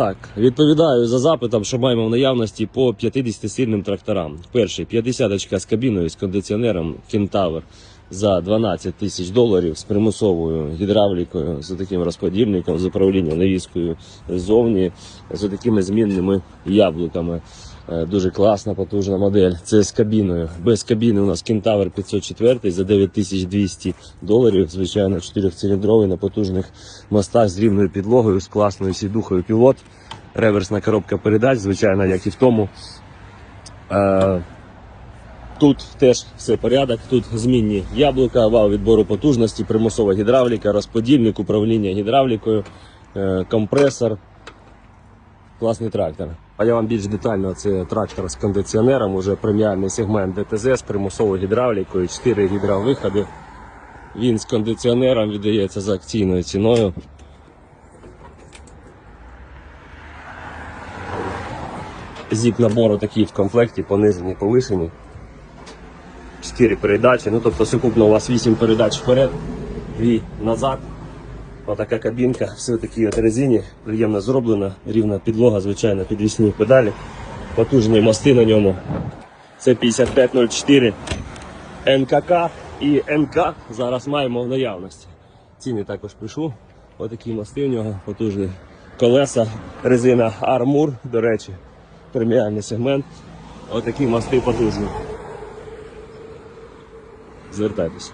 Так, відповідаю за запитом, що маємо в наявності по 50 сильним тракторам. Перший 50 з кабіною з кондиціонером Кентавр за 12 тисяч доларів з примусовою гідравлікою, з таким розподільником, з управлінням навіскою ззовні, з такими змінними яблуками. Е, Дуже класна, потужна модель. Це з кабіною. Без кабіни у нас Кентавр 504 за 9200 доларів. Звичайно, 4-циліндровий на потужних мостах з рівною підлогою, з класною сідухою пілот. Реверсна коробка передач, звичайно, як і в тому. Е, Тут теж все порядок. Тут змінні яблука, вал відбору потужності, примусова гідравліка, розподільник, управління гідравлікою, е, компресор. Класний трактор. А я вам більш детально це трактор з кондиціонером, уже преміальний сегмент ДТЗ з примусовою гідравлікою, 4 гідровиходи. Він з кондиціонером віддається за акційною ціною. Зік набору такий в комплекті, понижені, повишені. 4 передачі. Ну тобто сукупно у вас 8 передач вперед, 2 назад. Отака кабінка, все такі от резині, приємно зроблена, рівна підлога, звичайно, підвісні педалі, потужні мости на ньому. Це 5504 НКК і НК зараз маємо в наявності. Ціни також пишу. Отакі мости у нього, потужні колеса, резина Армур, до речі, преміальний сегмент. Отакі мости потужні. Звертайтеся.